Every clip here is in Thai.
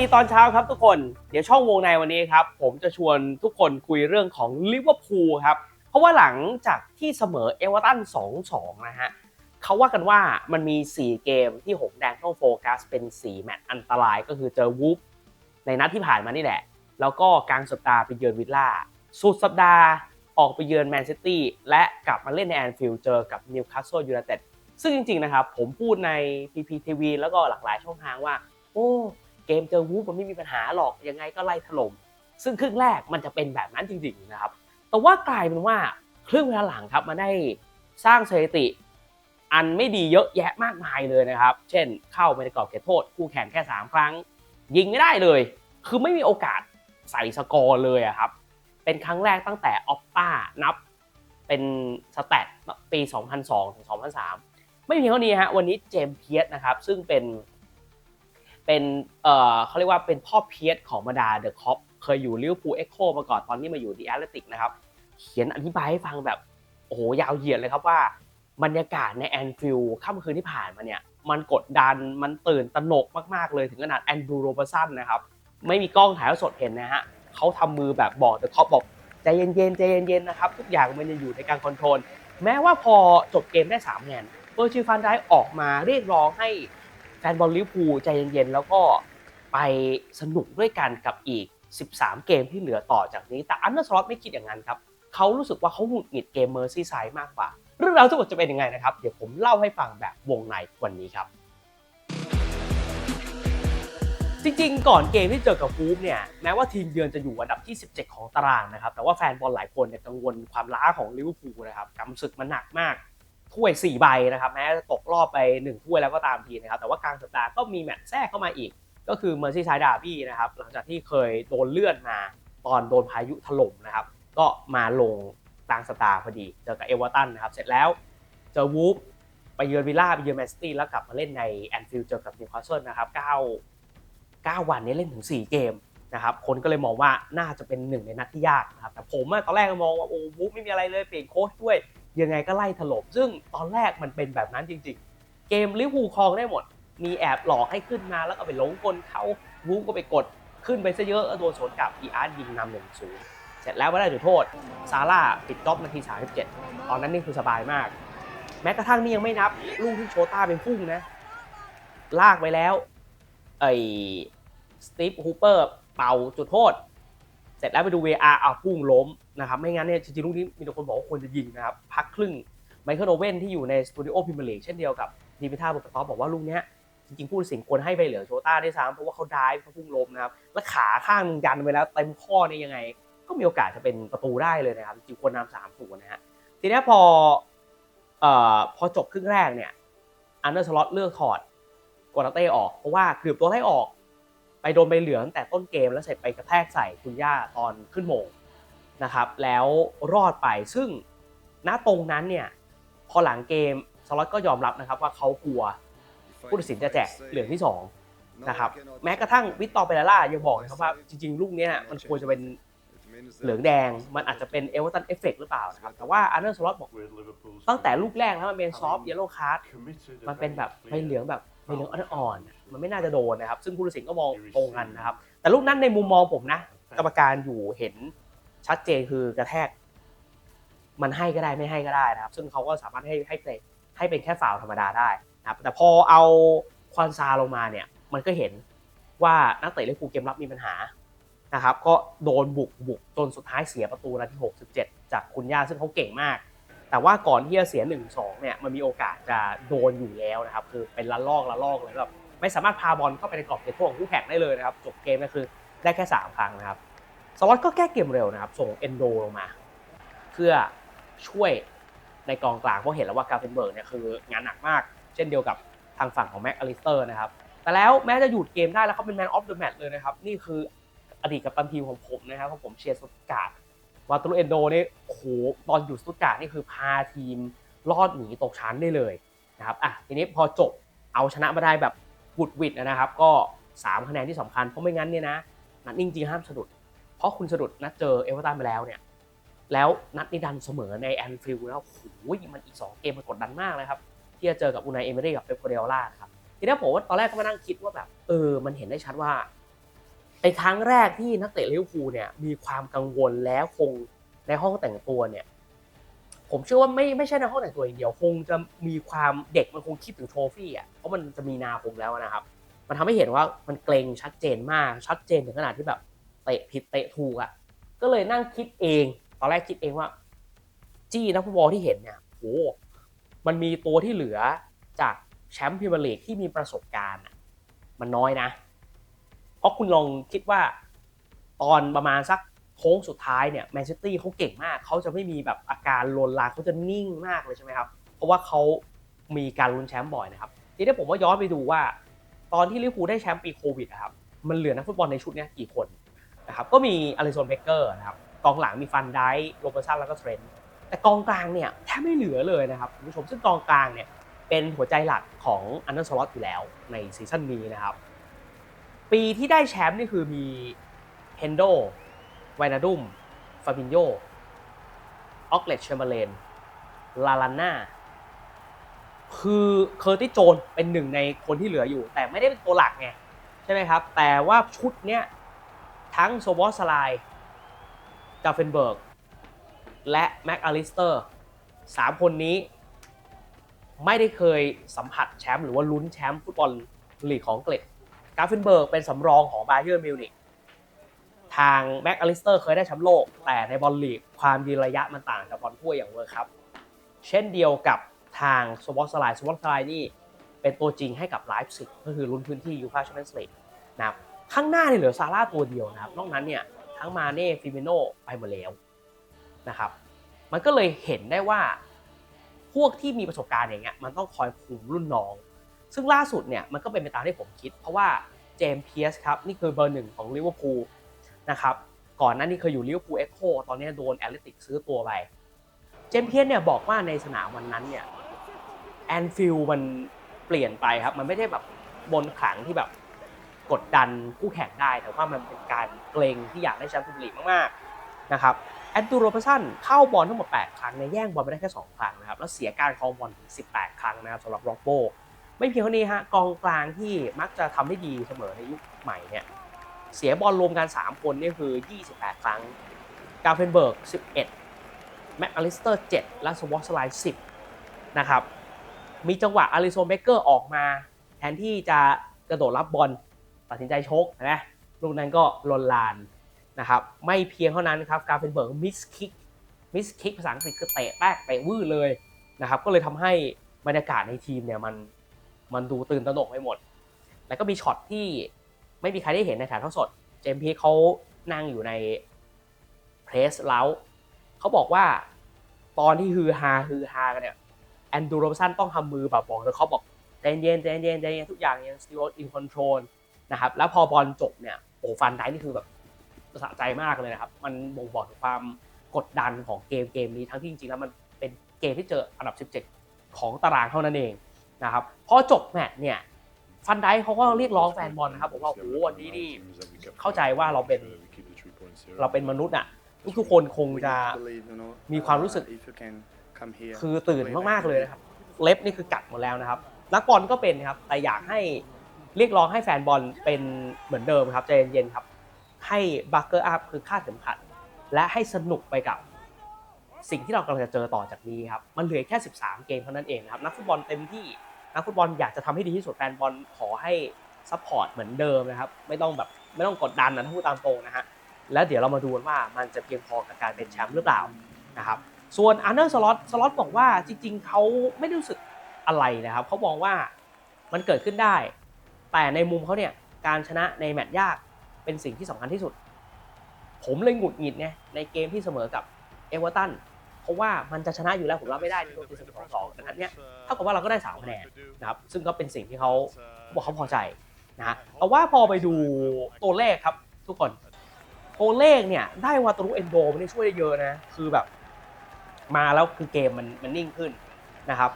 ดีตอนเช้าครับทุกคน เดี๋ยวช่องวงในวันนี้ครับ ผมจะชวนทุกคนคุยเรื่องของลิเวอร์พูลครับ เพราะว่าหลังจากที่เสมอเอเวอร์ตัน 2-2 นะฮะเขาว่ากันว่ามันมี 4 เกมที่หงแดงต้องโฟกัสเป็น 4 แมตช์อันตรายก็คือเจอวูฟในนัดที่ผ่านมานี่แหละ แล้วก็กลางสัปดาห์ไปเยือนวิลล่า สุดสัปดาห์ออกไปเยือนแมนซิตี้และกลับมาเล่นในแอนฟิลด์เจอกับนิวคาสเซิลยูไนเต็ดซึ่งจริงๆนะครับผมพูดใน PPTV แล้วก็หลากหลายช่องทางว่า โอ้ เกมเจอวูฟมันไม่มีปัญหาหรอกยังไงก็ไล่ถล่มซึ่งครึ่งแรกมันจะเป็นแบบนั้นจริงๆนะครับ แต่ว่ากลายเป็นว่าครึ่งเวลาหลังครับมาได้สร้างสถิติ อันไม่ดีเยอะแยะมากมายเลยนะครับ เช่น เข้าไปในกรอบเขตโทษ คู่แข่งแค่ 3 ครั้ง ยิงไม่ได้เลย คือไม่มีโอกาสใส่สกอร์เลยอะครับ เป็นครั้งแรกตั้งแต่ออปป้านับเป็นสแตทปี 2002ถึง2003 ไม่เพียงเท่านี้ฮะวันนี้เจมเพียสนะครับซึ่งเป็น เป็นเอ่อเขาเรียกว่าเป็นพ่อเพียสของบรรดาเดอะคอปเคยอยู่ลิเวอร์พูลเอ็กโคมาก่อนตอนนี้มาอยู่ดีแอตเลติกนะครับ เขียนอธิบายให้ฟังแบบโอ้โหยาวเหยียดเลยครับว่า บรรยากาศในแอนฟิลด์ค่ำคืนที่ผ่านมาเนี่ย มันกดดันมันตื่นตระหนกมากๆเลยถึงขนาดแอนดรูโรเบอร์สันนะครับ ไม่มีกล้องถ่ายสดเห็นนะฮะเขาทำมือแบบบอกเดอะคอปบอกใจเย็นๆใจเย็นๆนะครับทุกอย่างมันจะอยู่ในการคอนโทรลแม้ว่าพอจบเกมได้3คะแนนเบอร์ชิฟันได้ออกมาเรียกร้องให้ นบอลลิเวอร์พูลใจเย็นๆแล้วก็ไปสนุกด้วยกันกับอีก 13 เกมที่เหลือต่อจากนี้ แต่อันเดอร์สล็อตไม่คิดอย่างนั้นครับเขารู้สึกว่าเขาหงุดหงิดเกมเมอร์ซี่ไซด์มากกว่า เรื่องราวทั้งหมดจะเป็นยังไงนะครับ เดี๋ยวผมเล่าให้ฟังแบบวงในวันนี้ครับ จริงๆ ก่อนเกมที่เจอกับฟูฟเนี่ยแม้ว่าทีมเยือนจะอยู่อันดับที่ 17 ของตารางนะครับแต่ว่าแฟนบอลหลายคนเนี่ยกังวลความล้าของลิเวอร์พูลนะครับกำศึกมันหนักมาก ถ้วย 4 ใบนะครับแม้จะตกรอบไป 1 ถ้วยแล้วก็ตามทีนะครับแต่ว่ากลางสัปดาห์ก็มีแมตช์แทรกเข้ามาอีก ก็คือเมอร์ซี่ไซด์ดาร์บี้นะครับหลังจากที่เคยโดนเลื่อนมาตอนโดนพายุถล่มนะครับก็มาลงกลางสัปดาห์พอดีเจอกับเอเวอร์ตันนะครับเสร็จแล้วเจอวูฟไปเยือนวิลล่าไปเยือนแมนซิตี้แล้วกลับมาเล่นในแอนฟิลด์เจอกับนิวคาสเซิลนะครับ9 9วันนี้เล่นถึง 4 เกมนะครับคนก็เลยมองว่าน่าจะเป็นหนึ่งในนัดที่ยากนะครับแต่ผมตอนแรกก็มองว่าโอ้วูฟไม่มีอะไรเลยเปลี่ยนโค้ชด้วย ยังไงก็ไล่ถล่มซึ่งตอนแรกมันเป็นแบบนั้นจริง ๆ เกมลิเวอร์พูครองได้หมด มีแอบหลอกให้ขึ้นมาแล้วก็ไปหลงกลเขาวูฟก็ไปกดขึ้นไปซะเยอะโดนสวนกลับอีอาร์ตยิงนำหนึ่งศูนย์เสร็จแล้วไม่ได้จุดโทษซาร่าปิดจ็อบนาที 37 ตอนนั้นนี่คือสบายมาก แม้กระทั่งนี่ยังไม่นับลูกที่โชต้าเป็นพุ่งนะ ลากไปแล้วไอ้สตีฟฮูเปอร์เป่าจุดโทษ เสร็จแล้วไปดู VR เอาพุ่งล้มนะครับไม่งั้นเนี่ยจริงๆลูกนี้มีแต่คนบอกว่าควรจะยิงนะครับพักครึ่งไมเคิลโอเว่นที่อยู่ในสตูดิโอพรีเมียร์ลีกเช่นเดียวกับดีพิท่าบุตรตอบอกว่าลูกเนี้ยจริงๆผู้ตัดสินควรให้ไปเหลือโชต้าได้ซ้ำเพราะว่าเขาได้เขาพุ่งล้มนะครับแล้วขาข้างนึงยันไปแล้วเต็มข้อเนี่ยยังไง ก็มีโอกาสจะเป็นประตูได้เลยนะครับจริงๆควรนำสามศูนย์นะฮะทีนี้พอเอ่อพอจบครึ่งแรกเนี่ยอันเดอร์สล็อตเลือกถอดกวนาเต้ออกเพราะว่าเกือบตัวไล่ออก ไปโดนใบเหลืองแต่ต้นเกมแล้วเสร็จไปกระแทกใส่คุณย่าตอนขึ้นโมงนะครับ แล้วรอดไปซึ่งณตรงนั้นเนี่ยพอหลังเกมสล็อตก็ยอมรับนะครับว่าเขากลัวผู้ตัดสินจะแจกเหลืองที่สองนะครับแม้กระทั่งวิตตอร์เปเรล่ายังบอกนะครับว่าจริงๆ ลูกนี้มันควรจะเป็นเหลืองแดงมันอาจจะเป็นเอเวอร์ตันเอฟเฟกหรือเปล่านะครับแต่ว่าอันเดอร์สล็อตบอกตั้งแต่ลูกแรกแล้วมันเป็นซอฟต์เยลโล่คาร์ดมันเป็นแบบใบเหลืองแบบใบเหลืองอ่อนๆมันไม่น่าจะโดนนะครับ ซึ่งผู้ตัดสินก็มองตรงกันนะครับ แต่ลูกนั้นในมุมมองผมนะ กรรมการอยู่เห็นชัดเจนคือกระแทก มันให้ก็ได้ไม่ให้ก็ได้นะครับ ซึ่งเขาก็สามารถให้ให้เป็นให้เป็นแค่ฝ่าวธรรมดาได้นะครับ แต่พอเอาควอนซาลงมาเนี่ย มันก็เห็นว่านักเตะลิเวอร์พูลเกมรับมีปัญหานะครับ ก็โดนบุกบุกจนสุดท้ายเสียประตูนาที 67 จากคุณย่าซึ่งเขาเก่งมากแต่ว่าก่อนที่จะเสีย1-2เนี่ยมันมีโอกาสจะโดนอยู่แล้วนะครับ คือเป็นละลอกละลอกเลยแบบ ไม่สามารถพาบอลเข้าไปในกรอบเขตโทษของคู่แข่งได้เลยนะครับจบเกมก็คือได้แค่ 3 ครั้งนะครับสวัสดก็แก้เกมเร็วนะครับ ส่งเอนโดลงมา เพื่อช่วยในกองกลางเพราะเห็นแล้วว่ากาเฟนเบิร์กเนี่ยคืองานหนักมาก เช่นเดียวกับทางฝั่งของแม็กอลิสเตอร์นะครับแต่แล้วแม้จะหยุดเกมได้แล้วเขาเป็นแมนออฟเดอะแมตช์เลยนะครับ นี่คืออดีตกัปตันทีมของผมนะครับเพราะผมเชียร์สตุตการ์ดวาตูเอนโดนี่โอ้โหตอนอยู่สตุตการ์ดนี่คือพาทีมรอดหนีตกชั้นได้เลยนะครับอะทีนี้พอจบเอาชนะมาได้แบบ บุดวิดนะครับ ก็ 3 คะแนนที่สำคัญ เพราะไม่งั้นเนี่ยนะนัดนิ่งจริงห้ามสะดุด เพราะคุณสะดุดนัดเจอเอเวอร์ตันไปแล้วเนี่ยแล้วนัดนี้ดันเสมอในแอนฟิลด์แล้วโอ้โหมันอีก 2 เกมมันกดดันมากเลยครับ ที่จะเจอกับอูนายเอเมรี่กับเปปโกเดล่าครับทีนี้ผมว่าตอนแรกก็มานั่งคิดว่าแบบเออมันเห็นได้ชัดว่าเป็นครั้งแรกที่นักเตะลิเวอร์พูลเนี่ยมีความกังวลแล้วคงในห้องแต่งตัวเนี่ยผมเชื่อว่าไม่ไม่ใช่ในห้องแต่งตัวอย่างเดียวคงจะมีความเด็กมันคงคิดถึงโทฟี่อะ ราะมันจะมีนาคมแล้วนะครับ มันทำให้เห็นว่ามันเกรงชัดเจนมากชัดเจนถึงขนาดที่แบบเตะผิดเตะถูกอะก็เลยนั่งคิดเองตอนแรกคิดเองว่า จี้นักฟุตบอลที่เห็นเนี่ยโหมันมีตัวที่เหลือจากแชมป์พรีเมียร์ลีกที่มีประสบการณ์มันน้อยนะ เพราะคุณลองคิดว่าตอนประมาณสักโค้งสุดท้ายเนี่ยแมนซิตี้เขาเก่งมาก เขาจะไม่มีแบบอาการลนลานเขาจะนิ่งมากเลยใช่ไหมครับ เพราะว่าเขามีการลุ้นแชมป์บ่อยนะครับ ทีนี้ผมว่าย้อนไปดูว่า ตอนที่ลิเวอร์พูลได้แชมป์ปีโควิดนะครับมันเหลือนักฟุตบอลในชุดนี้กี่คนนะครับก็มีอลิซอนเบเกอร์นะครับกองหลังมีฟันไดค์โรเบอร์สันแล้วก็เทรนต์แต่กองกลางเนี่ยแทบไม่เหลือเลยนะครับคุณผู้ชมซึ่งกองกลางเนี่ยเป็นหัวใจหลักของอันเดอร์สล็อตอยู่แล้วในซีซั่นนี้นะครับปีที่ได้แชมป์นี่คือมีเฮนโดไวนาดุมฟาบินโยออกเลตเชมเบอร์เลนลาลาน่า คือเคอร์ติโจนเป็นหนึ่งในคนที่เหลืออยู่ แต่ไม่ได้เป็นตัวหลักไงใช่ไหมครับ แต่ว่าชุดเนี้ยทั้งโซบอสสไลกาเฟนเบิร์กและแม็กอลิสเตอร์สามคนนี้ ไม่ได้เคยสัมผัสแชมป์หรือว่าลุ้นแชมป์ฟุตบอลลีกของอังกฤษกาเฟนเบิร์กเป็นสำรองของบาเยอร์มิวนิกทางแม็กอลิสเตอร์เคยได้แชมป์โลก แต่ในบอลลีกความยืนระยะมันต่างกับบอลถ้วยอย่างเวอร์ครับ เช่นเดียวกับ ทางสวอตสไลด์สวอตสไลด์นี่เป็นตัวจริงให้กับไลฟ์ซิกก็คือลุ้นพื้นที่ยูฟาแชมเปี้ยนส์ลีกนะครับข้างหน้าเนี่ยเหลือซาร่าตัวเดียวนะครับ นอกนั้นเนี่ยทั้งมาเน่ฟิเมโนไปหมดแล้วนะครับ มันก็เลยเห็นได้ว่า พวกที่มีประสบการณ์อย่างเงี้ยมันต้องคอยคุมรุ่นน้อง ซึ่งล่าสุดเนี่ยมันก็เป็นไปตามที่ผมคิด เพราะว่าเจมส์เพียสครับ นี่คือเบอร์หนึ่งของลิเวอร์พูลนะครับก่อนหน้านี้เคยอยู่ลิเวอร์พูลเอ็กโคตอนนี้โดนแอตเลติกซื้อตัวไป เจมส์เพียสเนี่ยบอกว่าในสนามวันนั้นเนี่ย แอนฟิลมันเปลี่ยนไปครับ มันไม่ได้แบบบนขลังที่แบบกดดันคู่แข่งได้ แต่ว่ามันเป็นการเกรงที่อยากได้แชมป์พรีเมียร์ลีกมากๆนะครับแอนตูโรเปสันเข้าบอลทั้งหมด 8 ครั้งในแย่งบอลไปได้แค่ 2 ครั้งนะครับ แล้วเสียการครองบอลถึง 18 ครั้งนะครับสำหรับร็อกโบไม่เพียงเท่านี้ฮะกองกลางที่มักจะทำได้ดีเสมอในยุคใหม่เนี่ยเสียบอลรวมกัน 3 คนนี่คือ 28 ครั้งกาเฟนเบิร์ก 11 แม็กอลิสเตอร์ 7 และสวอตสไลด์10 นะครับ มีจังหวะอาริโซนเบเกอร์ออกมา แทนที่จะกระโดดรับบอลตัดสินใจชกนะลูกนั้นก็ลนลานนะครับไม่เพียงเท่านั้นครับการเป็นเบิร์กมิสคิกมิสคิกภาษาอังกฤษคือเตะแป๊กเตะวื้อเลยนะครับก็เลยทำให้บรรยากาศในทีมเนี่ยมันมันดูตื่นตระหนกไปหมด แล้วก็มีช็อตที่ไม่มีใครได้เห็นในถ่ายทอดสด เจมส์พีเขานั่งอยู่ในเพรสแล้วเขาบอกว่าตอนที่ฮือฮาฮือฮากันเนี่ย แอนดูโรบสันต้องทำมือแบบบอกเลยเขาบอกใจเย็นใจเย็นใจเย็นทุกอย่างยัง still in control นะครับแล้วพอบอลจบเนี่ยโอ้ฟันได้นี่คือแบบสะใจมากเลยนะครับ มันบ่งบอกถึงความกดดันของเกมเกมนี้ทั้งที่จริงๆแล้วมันเป็นเกมที่เจออันดับ 17 ของตารางเท่านั้นเองนะครับพอจบแมตช์เนี่ยฟันไดเขาก็เรียกร้องแฟนบอลนะครับบอกว่าโอ้วันนี้นี่เข้าใจว่าเราเป็นเราเป็นมนุษย์อะทุกๆคนคงจะมีความรู้สึก คือตื่นมากๆเลยนะครับ เล็บนี่คือกัดหมดแล้วนะครับ นักบอลก็เป็นครับ แต่อยากให้เรียกร้องให้แฟนบอลเป็นเหมือนเดิมครับใจเย็นๆครับ ให้บัคเกอร์อัพคือคาดเข็มขัด และให้สนุกไปกับสิ่งที่เรากำลังจะเจอต่อจากนี้ครับ มันเหลือแค่ 13 เกมเท่านั้นเองนะครับ นักฟุตบอลเต็มที่ นักฟุตบอลอยากจะทำให้ดีที่สุดแฟนบอลขอให้ซัพพอร์ตเหมือนเดิมนะครับ ไม่ต้องแบบไม่ต้องกดดันนะถ้าพูดตามตรงนะฮะ แล้วเดี๋ยวเรามาดูว่ามันจะเพียงพอกับการเป็นแชมป์หรือเปล่านะครับ ส่วนอันเดอร์สล็อตสล็อตบอกว่าจริง ๆเขาไม่ได้รู้สึกอะไรนะครับเขามองว่ามันเกิดขึ้นได้ แต่ในมุมเขาเนี่ยการชนะในแมตช์ยากเป็นสิ่งที่สำคัญที่สุด ผมเลยหงุดหงิดไงในเกมที่เสมอกับเอเวอร์ตันเพราะว่ามันจะชนะอยู่แล้วผมรับไม่ได้ที่โดนตีเสมอสองสองแต่นัดเนี้ยเท่ากับว่าเราก็ได้สามคะแนนนะครับซึ่งก็เป็นสิ่งที่เขาบอกเขาพอใจนะแต่ว่าพอไปดูตัวเลขครับทุกคนตัวเลขเนี่ยได้วาตารุเอนโดมันช่วยได้เยอะนะคือแบบ มาแล้วคือเกมมันมันนิ่งขึ้นนะครับ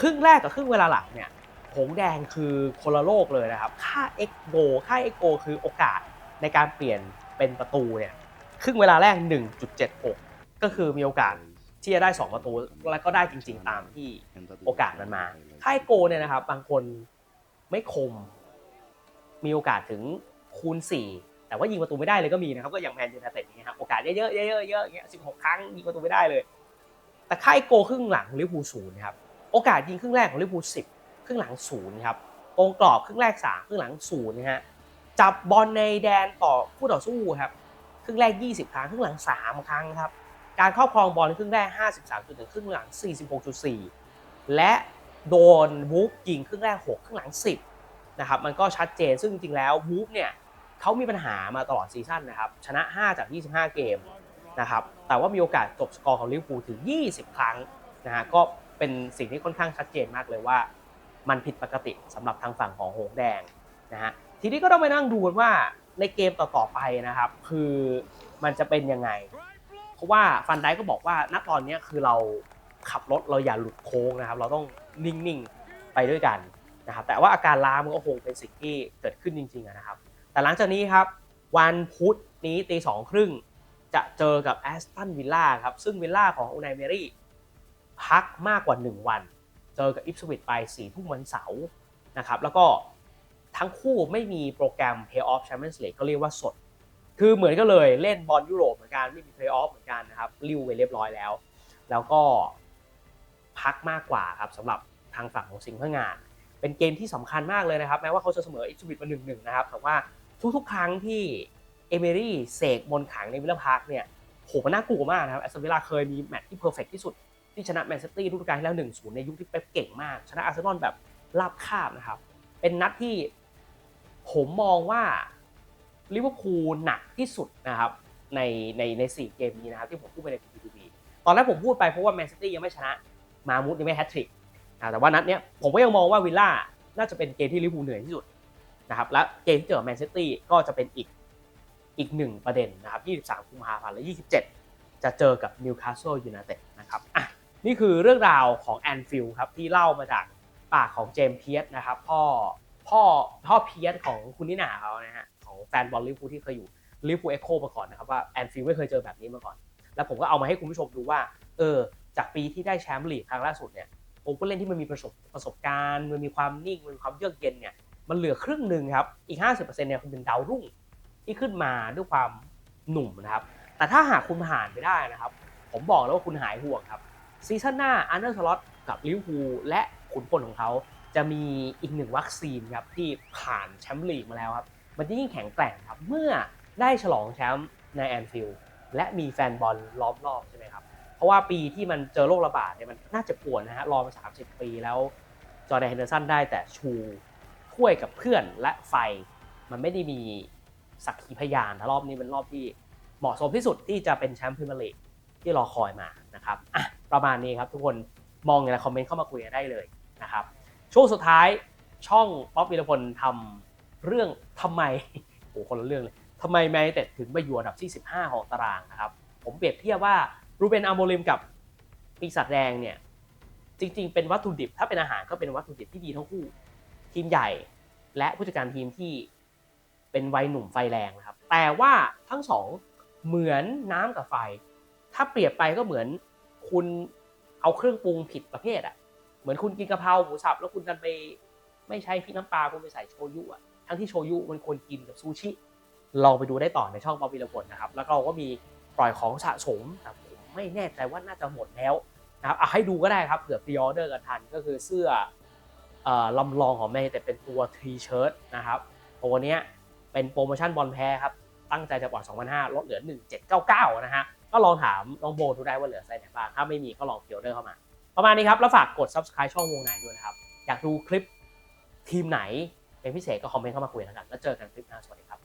ครึ่งแรกกับครึ่งเวลาหลังเนี่ยผงแดงคือคนละโลกเลยนะครับ ค่า x g o ค่า x g o คือโอกาสในการเปลี่ยนเป็นประตูเนี่ยครึ่งเวลาแรก 1.76 ก็คือมีโอกาสที่จะได้ 2 ประตู แล้วก็ได้จริง ๆ ตามที่โอกาสมันมา ค่า x g o เนี่ยนะครับ บางคนไม่คม มีโอกาสถึงคูณ 4 แต่ว่ายิงประตูไม่ได้เลยก็มีนะครับก็อย่างแมนยูไนเต็ดนี้ครับโอกาสเยอะๆเยอะๆเยอะๆอย่างเงี้ย16ครั้งยิงประตูไม่ได้เลย แต่ค่ายโกครึ่งหลังลิเวอร์พูลศูนย์ครับโอกาสยิงครึ่งแรกของลิเวอร์พูล10ครึ่งหลังศูนย์ครับตรงกรอบครึ่งแรก3ครึ่งหลังศูนย์นะฮะจับบอลในแดนต่อคู่ต่อสู้ครับครึ่งแรก 20 ครั้งครึ่งหลัง 3 ครั้งครับการครอบครองบอลครึ่งแรก 53จุดถึงครึ่งหลัง 46.4 และโดนวูฟยิงครึ่งแรก 6 ครึ่งหลัง 10นะครับมันก็ชัดเจนซึ่งจริงๆแล้ววูฟเนี่ย เขามีปัญหามาตลอดซีซั่นนะครับชนะ 5 จาก 25 เกมนะครับแต่ว่ามีโอกาสจบสกอร์ของลิเวอร์พูลถึง 20 ครั้งนะฮะก็เป็นสิ่งที่ค่อนข้างชัดเจนมากเลยว่า มันผิดปกติสำหรับทางฝั่งของหงแดงนะฮะทีนี้ก็ต้องไปนั่งดูกันว่าในเกมต่อๆไปนะครับคือมันจะเป็นยังไง เพราะว่าฟันไดก็บอกว่าณตอนนี้คือเราขับรถเราอย่าหลุดโค้งนะครับ เราต้องนิ่งๆไปด้วยกันนะครับแต่ว่าอาการล้ามันก็คงเป็นสิ่งที่เกิดขึ้นจริงๆนะครับ แต่หลังจากนี้ครับ วันพุธนี้ตีสองครึ่งจะเจอกับแอสตันวิลล่าครับ ซึ่งวิลล่าของอูนายเมรี่พักมากกว่า 1 วัน เจอกับอิปสวิตไป4ี่ทุ่มวันเสาร์นะครับ แล้วก็ทั้งคู่ไม่มีโปรแกรม Play Off Champions League ก็เรียกว่าสด คือเหมือนก็เลยเล่นบอลยุโรปเหมือนกัน ไม่มี Play Off เหมือนกันนะครับริวไปเรียบร้อยแล้ว แล้วก็พักมากกว่าครับสำหรับทางฝั่งของสิงห์พงาน เป็นเกมที่สำคัญมากเลยนะครับ แม้ว่าเขาจะเสมออิปสวิตมาหนึ่งหนึ่งนะครับแต่ว่า ทุกๆ ครั้งที่เอเมรี่เสกมนขังในวิลล่าพาร์คเนี่ยโหมันน่ากลัวมากนะครับแอสตันวิลล่าเคยมีแมตช์ที่เพอร์เฟกที่สุด ที่ชนะแมนเชสเตอร์ฤดูกาลที่แล้ว 1-0 ในยุคที่เป๊ปเก่งมาก ชนะอาร์เซนอลแบบลาบคาบนะครับ เป็นนัดที่ผมมองว่าลิเวอร์พูลหนักที่สุดนะครับในในในสี่เกมนี้นะครับที่ผมพูดไปใน PPTV ตอนแรกผมพูดไปเพราะว่าแมนเชสเตอร์ยังไม่ชนะมามุดยังไม่แฮตทริกแต่ว่านัดเนี้ยผมก็ยังมองว่าวิลล่าน่าจะเป็นเกมที่ลิเวอร์พูลเหนื่อยที่สุด นะครับและเกมที่เจอแมนเชสเตอร์ก็จะเป็นอีกอีกหนึ่งประเด็นนะครับ 23 กุมภาพันธ์และ 27 จะเจอกับนิวคาสเซิลยูไนเต็ดนะครับอะนี่คือเรื่องราวของแอนฟิลครับที่เล่ามาจากปากของเจมส์เพียสนะครับพ่อพ่อพ่อเพียสของคุณนิน่าเขานะฮะของแฟนบอลลิเวอร์พูลที่เคยอยู่ลิเวอร์พูลเอ็กโคมาก่อนนะครับว่าแอนฟิลไม่เคยเจอแบบนี้มาก่อน แล้วผมก็เอามาให้คุณผู้ชมดูว่าเออจากปีที่ได้แชมป์ลีกครั้งล่าสุดเนี่ยผมก็เล่นที่มันมีประสบประสบการณ์ มันมีความนิ่งมันมีความเยือกเย็นเนี่ย มันเหลือครึ่งหนึ่งครับ อีก 50%เนี่ยคุณเป็นดาวรุ่งที่ขึ้นมาด้วยความหนุ่มนะครับ แต่ถ้าหากคุณผ่านไปได้นะครับ ผมบอกแล้วว่าคุณหายห่วงครับ ซีซั่นหน้าอันเดอร์สล็อตกับลิเวอร์พูลและขุนพลของเขาจะมีอีกหนึ่งวัคซีนครับที่ผ่านแชมป์ลีกมาแล้วครับ มันจะยิ่งแข็งแกร่งครับ เมื่อได้ฉลองแชมป์ในแอนฟิลด์และมีแฟนบอลล้อมรอบใช่ไหมครับ เพราะว่าปีที่มันเจอโรคระบาดเนี่ยมันน่าจะปวดนะฮะรอมา 30 ปีแล้วจอร์แดนเฮนเดอร์สันได้แต่ชู ถ้วยกับเพื่อนและไฟ มันไม่ได้มีสักขีพยานรอบนี้เป็นรอบที่เหมาะสมที่สุดที่จะเป็นแชมป์พรีเมียร์ลีกที่รอคอยมานะครับอะประมาณนี้ครับทุกคนมองอย่างไรคอมเมนต์เข้ามาคุยกันได้เลยนะครับช่วงสุดท้ายช่องป๊อปวิรพลทำเรื่องทำไมโอ้คนละเรื่องเลยทำไมแมนยูเต็ดถึงมาอยู่อันดับที่ 15 ของตารางนะครับ ผมเปรียบเทียบว่ารูเบนอาโมลิมกับปีศาจแดงเนี่ยจริง ๆ เป็นวัตถุดิบ ถ้าเป็นอาหารก็เป็นวัตถุดิบที่ดีทั้งคู่ ทีมใหญ่ และผู้จัดการทีมที่เป็นวัยหนุ่มไฟแรงนะครับ แต่ว่าทั้งสองเหมือนน้ำกับไฟ ถ้าเปรียบไปก็เหมือนคุณเอาเครื่องปรุงผิดประเภทอะเหมือนคุณกินกะเพราหมูสับแล้วคุณดันไปไม่ใช่พริกน้ำปลาคุณไปใส่โชยุอะทั้งที่โชยุมันควรกินกับซูชิ ลองไปดูได้ต่อในช่องบอวิลพลนะครับ แล้วเราก็มีปล่อยของสะสมแต่ผมไม่แน่ใจว่าน่าจะหมดแล้วนะครับเอาให้ดูก็ได้ครับเผื่อพรีออเดอร์กันทันก็คือเสื้อ ลำลองของแม่แต่เป็นตัวทีเชิ้ตนะครับตัวเนี้ยเป็นโปรโมชั่นบอลแพ้ครับ ตั้งใจจะปล่อย2,500 ลดเหลือ 1799 นะฮะ ก็ลองถามน้องโบดูได้ว่าเหลือไซส์ไหนบ้าง ถ้าไม่มีก็ลองเพียวเดอร์เข้ามา ประมาณนี้ครับ แล้วฝากกด subscribe ช่องวงไหนด้วยนะครับ อยากดูคลิปทีมไหนเป็นพิเศษก็คอมเมนต์เข้ามาคุยแล้วกัน แล้วเจอกันคลิปหน้า สวัสดีครับ